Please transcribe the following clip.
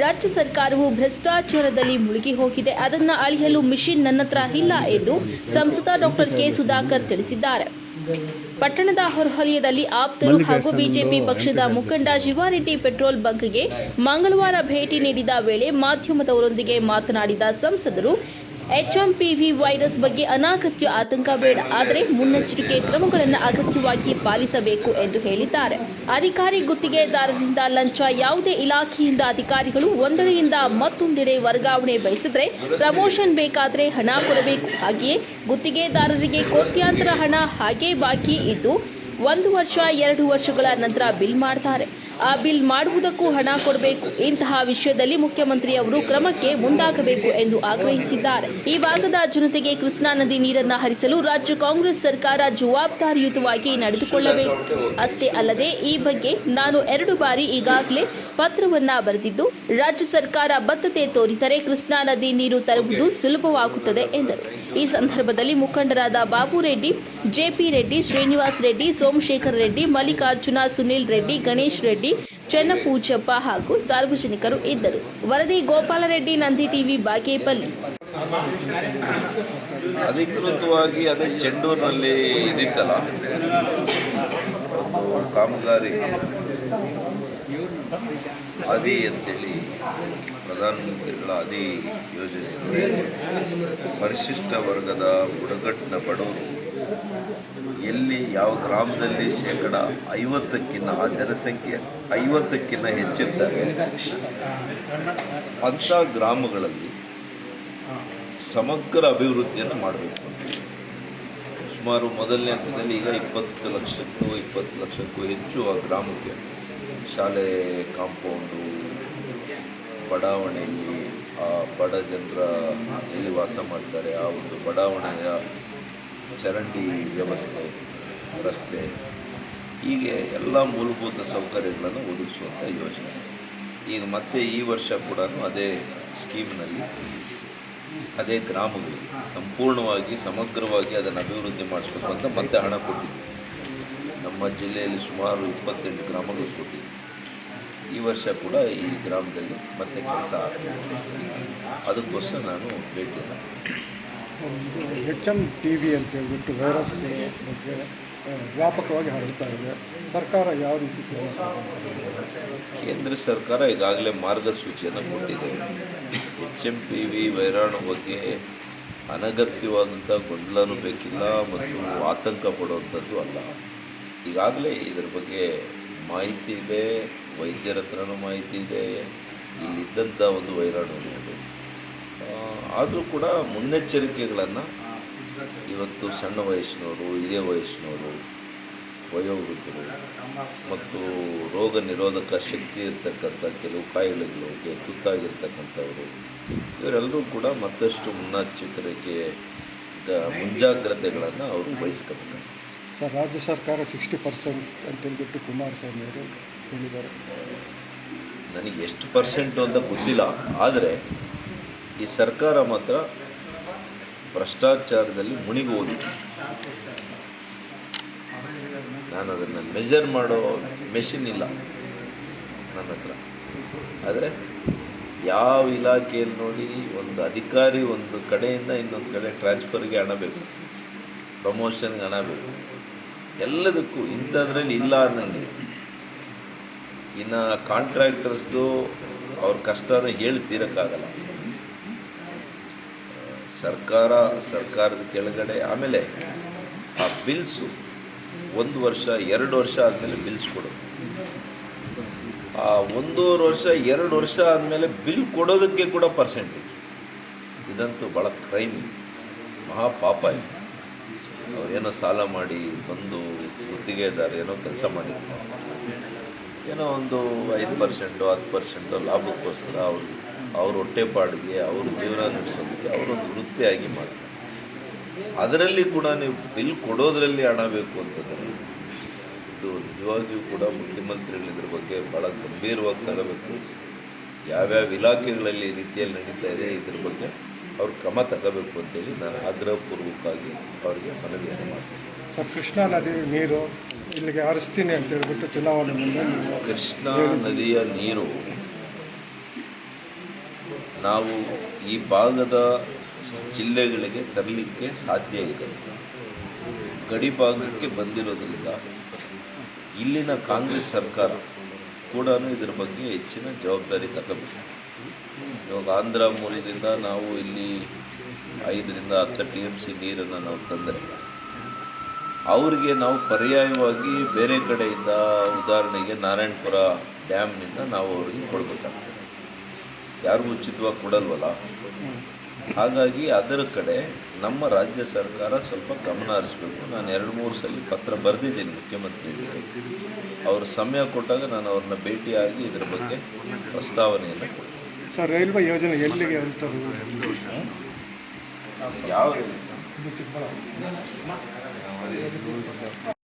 ರಾಜ್ಯ ಸರ್ಕಾರವು ಭ್ರಷ್ಟಾಚಾರದಲ್ಲಿ ಮುಳುಗಿ ಹೋಗಿದೆ. ಅದನ್ನು ಅಳಿಯಲು ಮಿಷಿನ್ ನನ್ನ ಹತ್ರ ಇಲ್ಲ ಎಂದು ಸಂಸದ ಡಾಕ್ಟರ್ ಕೆ ಸುಧಾಕರ್ ತಿಳಿಸಿದ್ದಾರೆ. ಪಟ್ಟಣದ ಹೊರವಲಯದಲ್ಲಿ ಆಪ್ತರು ಹಾಗೂ ಬಿಜೆಪಿ ಪಕ್ಷದ ಮುಖಂಡ ಶಿವಾರೆಡ್ಡಿ ಪೆಟ್ರೋಲ್ ಬಂಕ್ಗೆ ಮಂಗಳವಾರ ಭೇಟಿ ನೀಡಿದ ವೇಳೆ ಮಾಧ್ಯಮದವರೊಂದಿಗೆ ಮಾತನಾಡಿದ ಸಂಸದರು ಎಚ್ಎಂಪಿವಿ ವೈರಸ್ ಬಗ್ಗೆ ಅನಾಗತ್ಯ ಆತಂಕ ಬೇಡ. ಆದರೆ ಮುನ್ನೆಚ್ಚರಿಕೆ ಕ್ರಮಗಳನ್ನು ಅಗತ್ಯವಾಗಿ ಪಾಲಿಸಬೇಕು ಎಂದು ಹೇಳಿದ್ದಾರೆ. ಅಧಿಕಾರಿ ಗುತ್ತಿಗೆದಾರರಿಂದ ಲಂಚ ಯಾವುದೇ ಇಲಾಖೆಯಿಂದ ಅಧಿಕಾರಿಗಳು ಒಂದೆಡೆಯಿಂದ ಮತ್ತೊಂದೆಡೆ ವರ್ಗಾವಣೆ ಬಯಸಿದರೆ ಪ್ರಮೋಷನ್ ಬೇಕಾದರೆ ಹಣ ಕೊಡಬೇಕು. ಹಾಗೆಯೇ ಗುತ್ತಿಗೆದಾರರಿಗೆ ಕೋಟ್ಯಾಂತರ ಹಣ ಹಾಗೆ ಬಾಕಿ ಇದ್ದು ಒಂದು ವರ್ಷ, ಎರಡು ವರ್ಷಗಳ ನಂತರ ಬಿಲ್ ಮಾಡ್ತಾರೆ. ಆ ಬಿಲ್ ಮಾಡುವುದಕ್ಕೂ ಹಣ ಕೊಡಬೇಕು. ಇಂತಹ ವಿಷಯದಲ್ಲಿ ಮುಖ್ಯಮಂತ್ರಿ ಅವರು ಕ್ರಮಕ್ಕೆ ಮುಂದಾಗಬೇಕು ಎಂದು ಆಗ್ರಹಿಸಿದ್ದಾರೆ. ಈ ಭಾಗದ ಜನತೆಗೆ ಕೃಷ್ಣಾ ನದಿ ನೀರನ್ನು ಹರಿಸಲು ರಾಜ್ಯ ಕಾಂಗ್ರೆಸ್ ಸರ್ಕಾರ ಜವಾಬ್ದಾರಿಯುತವಾಗಿ ನಡೆದುಕೊಳ್ಳಬೇಕು. ಅಷ್ಟೇ ಅಲ್ಲದೆ ಈ ಬಗ್ಗೆ ನಾನು ಎರಡು ಬಾರಿ ಈಗಾಗಲೇ ಪತ್ರವನ್ನ ಬರೆದಿದ್ದು, ರಾಜ್ಯ ಸರ್ಕಾರ ಬದ್ಧತೆ ತೋರಿದರೆ ಕೃಷ್ಣಾ ನದಿ ನೀರು ತರುವುದು ಸುಲಭವಾಗುತ್ತದೆ ಎಂದರು. ಈ ಸಂದರ್ಭದಲ್ಲಿ ಮುಖಂಡರಾದ ಬಾಬು ರೆಡ್ಡಿ, ಜೆಪಿ ರೆಡ್ಡಿ, ಶ್ರೀನಿವಾಸ್ ರೆಡ್ಡಿ, ಸೋಮಶೇಖರ್ ರೆಡ್ಡಿ, ಮಲ್ಲಿಕಾರ್ಜುನ, ಸುನಿಲ್ ರೆಡ್ಡಿ, ಗಣೇಶ್ ರೆಡ್ಡಿ, ಚೆನ್ನಪೂಜಪ್ಪ ಹಾಗೂ ಸಾರ್ವಜನಿಕರು ಇದ್ದರು. ವರದಿ ಗೋಪಾಲರೆಡ್ಡಿ ನಂದಿ ಟಿವಿ, ಬಾಗೇಪಲ್ಲಿ. ಅಧಿಕೃತವಾಗಿ ಅದೇ ಚೆಂಡೂರಿನಲ್ಲಿ ಇದಿತ್ತಲ್ಲ ಕಾಮಗಾರಿ. ಅದಿ ಅಂತೇಳಿ ಪ್ರಧಾನಮಂತ್ರಿಗಳ ಅದಿ ಯೋಜನೆ. ಪರಿಶಿಷ್ಟ ವರ್ಗದ ಬುಡಕಟ್ಟಿನ ಬಡವರು ಎಲ್ಲಿ ಯಾವ ಗ್ರಾಮದಲ್ಲಿ ಶೇಕಡ ಐವತ್ತಕ್ಕಿಂತ ಆ ಜನಸಂಖ್ಯೆ ಐವತ್ತಕ್ಕಿಂತ ಹೆಚ್ಚಿದ್ದಾರೆ ಅಂಥ ಗ್ರಾಮಗಳಲ್ಲಿ ಸಮಗ್ರ ಅಭಿವೃದ್ಧಿಯನ್ನು ಮಾಡಬೇಕು ಸುಮಾರು ಮೊದಲನೇ ಹಂತದಲ್ಲಿ ಈಗ ಇಪ್ಪತ್ತು ಲಕ್ಷಕ್ಕೂ ಇಪ್ಪತ್ತು ಲಕ್ಷಕ್ಕೂ ಹೆಚ್ಚು ಆ ಗ್ರಾಮಕ್ಕೆ ಶಾಲೆ ಕಾಂಪೌಂಡು, ಬಡಾವಣೆಯಲ್ಲಿ, ಆ, ಬಡ ಜನರ ಎಲ್ಲಿ ವಾಸ ಮಾಡ್ತಾರೆ. ಆ ಒಂದು ಬಡಾವಣೆಯ ಚರಂಡಿ ವ್ಯವಸ್ಥೆ, ರಸ್ತೆ, ಹೀಗೆ ಎಲ್ಲ ಮೂಲಭೂತ ಸೌಕರ್ಯಗಳನ್ನು ಒದಗಿಸುವಂಥ ಯೋಜನೆ. ಈಗ ಮತ್ತೆ ಈ ವರ್ಷ ಕೂಡ ಅದೇ ಸ್ಕೀಮ್ನಲ್ಲಿ, ಅದೇ ಗ್ರಾಮಗಳಿಗೆ ಸಂಪೂರ್ಣವಾಗಿ, ಸಮಗ್ರವಾಗಿ ಅದನ್ನು ಅಭಿವೃದ್ಧಿ ಮಾಡಿಸ್ಬೇಕು ಅಂತ ಮತ್ತೆ ಹಣ ಕೊಟ್ಟಿದ್ದೀವಿ. ನಮ್ಮ ಜಿಲ್ಲೆಯಲ್ಲಿ ಸುಮಾರು ಇಪ್ಪತ್ತೆಂಟು ಗ್ರಾಮಗಳು ಕೊಟ್ಟಿದ್ದೆ ಈ ವರ್ಷ ಕೂಡ ಈ ಗ್ರಾಮದಲ್ಲಿ ಮತ್ತೆ ಕೆಲಸ ಆಗಬೇಕು ಅದಕ್ಕೋಸ್ಕರ ನಾನು ಭೇಟಿಯನ್ನು ಎಚ್ ಎಂ ಟಿ ವಿ ಅಂತ ಹೇಳ್ಬಿಟ್ಟು ವೈರಸ್ ಬಗ್ಗೆ ವ್ಯಾಪಕವಾಗಿ ಹರಡ್ತಾ ಇದೆ. ಸರ್ಕಾರ ಯಾವ ರೀತಿ ಕೇಂದ್ರ ಸರ್ಕಾರ ಈಗಾಗಲೇ ಮಾರ್ಗಸೂಚಿಯನ್ನು ಕೊಟ್ಟಿದೆ. ಎಚ್ ಎಂ ಟಿ ವಿ ವೈರಾಣು ಬಗ್ಗೆ ಅನಗತ್ಯವಾದಂಥ ಗೊಂದಲನೂ ಬೇಕಿಲ್ಲ ಮತ್ತು ಆತಂಕ ಪಡುವಂಥದ್ದು ಅಲ್ಲ. ಈಗಾಗಲೇ ಇದರ ಬಗ್ಗೆ ಮಾಹಿತಿ ಇದೆ. ವೈದ್ಯರ ಹತ್ರನೂ ಮಾಹಿತಿ ಇದೆ ಇಲ್ಲಿದ್ದಂಥ ಒಂದು ವೈರಾಣು ಅನ್ನೋದು ಆದರೂ ಕೂಡ ಮುನ್ನೆಚ್ಚರಿಕೆಗಳನ್ನು ಇವತ್ತು ಸಣ್ಣ ವಯಸ್ಸಿನವರು, ಹಿರಿಯ ವಯಸ್ಸಿನವರು, ವಯೋವೃದ್ಧರು ಮತ್ತು ರೋಗ ನಿರೋಧಕ ಶಕ್ತಿ ಇರ್ತಕ್ಕಂಥ ಕೆಲವು ಕಾಯಿಲೆಗಳಿಗೆ ತುತ್ತಾಗಿರ್ತಕ್ಕಂಥವರು, ಇವರೆಲ್ಲರೂ ಕೂಡ ಮತ್ತಷ್ಟು ಮುನ್ನೆಚ್ಚರಿಕೆ ಮುಂಜಾಗ್ರತೆಗಳನ್ನು ಅವರು ವಹಿಸ್ಕೋಬೇಕು. ಸರ್, ರಾಜ್ಯ ಸರ್ಕಾರ ಸಿಕ್ಸ್ಟಿ ಪರ್ಸೆಂಟ್ ಅಂತೇಳ್ಬಿಟ್ಟು ಕುಮಾರಸ್ವಾಮಿ ಅವರು ಹೇಳಿದ್ದಾರೆ ನನಗೆ ಎಷ್ಟು ಪರ್ಸೆಂಟು ಅಂತ ಗೊತ್ತಿಲ್ಲ, ಆದರೆ ಈ ಸರ್ಕಾರ ಮಾತ್ರ ಭ್ರಷ್ಟಾಚಾರದಲ್ಲಿ ಮುಣಿಗೋದು ನಾನು ಅದನ್ನು ಮೆಜರ್ ಮಾಡೋ ಮೆಷಿನ್ ಇಲ್ಲ ನನ್ನ ಹತ್ರ. ಆದರೆ ಯಾವ ಇಲಾಖೆಯಲ್ಲಿ ನೋಡಿ ಒಂದು ಅಧಿಕಾರಿ ಒಂದು ಕಡೆಯಿಂದ ಇನ್ನೊಂದು ಕಡೆ ಟ್ರಾನ್ಸ್ಫರ್ಗೆ ಹಣ ಬೇಕು ಪ್ರಮೋಷನ್ಗೆ ಹಣ ಬೇಕು. ಎಲ್ಲದಕ್ಕೂ ಇಂಥದ್ರಲ್ಲಿ ಇಲ್ಲ ಅನ್ನಂಗಿಲ್ಲ. ಇನ್ನು ಕಾಂಟ್ರಾಕ್ಟರ್ಸ್ದು ಅವ್ರ ಕಷ್ಟನ ಹೇಳಿ ತೀರೋಕ್ಕಾಗಲ್ಲ. ಸರ್ಕಾರ, ಸರ್ಕಾರದ ಕೆಳಗಡೆ ಆಮೇಲೆ ಆ ಬಿಲ್ಸು ಒಂದು ವರ್ಷ, ಎರಡು ವರ್ಷ ಆದಮೇಲೆ ಬಿಲ್ಸ್ ಕೊಡೋದು. ಆ ಒಂದೂವರೆ ವರ್ಷ, ಎರಡು ವರ್ಷ ಆದಮೇಲೆ ಬಿಲ್ ಕೊಡೋದಕ್ಕೆ ಕೂಡ ಪರ್ಸೆಂಟೇಜ್ ಇದಂತೂ ಭಾಳ ಕ್ರೈಮ್ ಮಹಾ ಪಾಪ ಇದು. ಸಾಲ ಮಾಡಿ ಬಂದು ಗುತ್ತಿಗೆದಾರ ಏನೋ ಕೆಲಸ ಮಾಡಿರ್ತಾರೆ. ಏನೋ ಒಂದು ಐದು ಪರ್ಸೆಂಟು ಹತ್ತು ಪರ್ಸೆಂಟು ಲಾಭಕ್ಕೋಸ್ಕರ ಅವರು, ಅವ್ರ ಹೊಟ್ಟೆಪಾಡಿಗೆ ಅವ್ರ ಜೀವನ ನಡೆಸೋದಕ್ಕೆ ಅವರೊಂದು ವೃತ್ತಿಯಾಗಿ ಮಾಡ್ತಾರೆ. ಅದರಲ್ಲಿ ಕೂಡ ನೀವು ಬಿಲ್ ಕೊಡೋದರಲ್ಲಿ ಹಣ ಬೇಕು ಅಂತಂದರೆ, ಇದು ನಿಜವಾಗಿಯೂ ಕೂಡ ಮುಖ್ಯಮಂತ್ರಿಗಳು ಇದ್ರ ಬಗ್ಗೆ ಭಾಳ ಗಂಭೀರವಾಗಿ ತಗೋಬೇಕು. ಯಾವ್ಯಾವ ಇಲಾಖೆಗಳಲ್ಲಿ ಈ ರೀತಿಯಲ್ಲಿ ನಡೀತಾ ಇದೆ, ಇದ್ರ ಬಗ್ಗೆ ಅವ್ರು ಕ್ರಮ ತಗೋಬೇಕು ಅಂತೇಳಿ ನಾನು ಆಗ್ರಹಪೂರ್ವಕವಾಗಿ ಅವರಿಗೆ ಮನವಿಯನ್ನು ಮಾಡ್ತೀನಿ. ಸರ್, ಕೃಷ್ಣಾ ನದಿ ನೀರು ಇಲ್ಲಿಗೆ ಹರಿಸ್ತೀನಿ ಅಂತ ಹೇಳ್ಬಿಟ್ಟು ಚುನಾವಣೆ ಮುಂದೆ ನೀವು ಕೃಷ್ಣಾ ನದಿಯ ನೀರು. ನಾವು ಈ ಭಾಗದ ಜಿಲ್ಲೆಗಳಿಗೆ ತರಲಿಕ್ಕೆ ಸಾಧ್ಯ ಇದೆ. ಗಡಿ ಭಾಗಕ್ಕೆ ಬಂದಿರೋದ್ರಿಂದ ಇಲ್ಲಿನ ಕಾಂಗ್ರೆಸ್ ಸರ್ಕಾರ ಕೂಡ ಇದರ ಬಗ್ಗೆ ಹೆಚ್ಚಿನ ಜವಾಬ್ದಾರಿ ತಗೋಬೇಕು. ಇವಾಗ ಆಂಧ್ರ ಮೂಲದಿಂದ ನಾವು ಇಲ್ಲಿ ಐದರಿಂದ ಹತ್ತು ಟಿ ಎಂ ಸಿ ನೀರನ್ನು ನಾವು ತಂದರೆ ಅವರಿಗೆ ನಾವು ಪರ್ಯಾಯವಾಗಿ ಬೇರೆ ಕಡೆಯಿಂದ ಉದಾಹರಣೆಗೆ ನಾರಾಯಣಪುರ ಡ್ಯಾಮ್ನಿಂದ ನಾವು ಅವ್ರಿಗೆ ಕೊಡಬೇಕಾಗ್ತದೆ. ಯಾರಿಗೂ ಉಚಿತವಾಗಿ ಕೊಡಲ್ವಲ್ಲ? ಹಾಗಾಗಿ ಅದರ ಕಡೆ ನಮ್ಮ ರಾಜ್ಯ ಸರ್ಕಾರ ಸ್ವಲ್ಪ ಗಮನ ಹರಿಸ್ಬೇಕು. ನಾನು ಎರಡು ಮೂರು ಸಲ ಪತ್ರ ಬರೆದಿದ್ದೀನಿ ಮುಖ್ಯಮಂತ್ರಿಗಳಿಗೆ ಅವರು ಸಮಯ ಕೊಟ್ಟಾಗ ನಾನು ಅವ್ರನ್ನ ಭೇಟಿಯಾಗಿ ಇದರ ಬಗ್ಗೆ ಪ್ರಸ್ತಾವನೆಯನ್ನು ಕೊಡ್ತೀನಿ. ಸರ್ ರೈಲ್ವೆ ಯೋಜನೆ ಎಲ್ಲಿಗೆ ಯಾವ ಇದು ಚಿಕ್ಕಬಳ್ಳಾಪುರ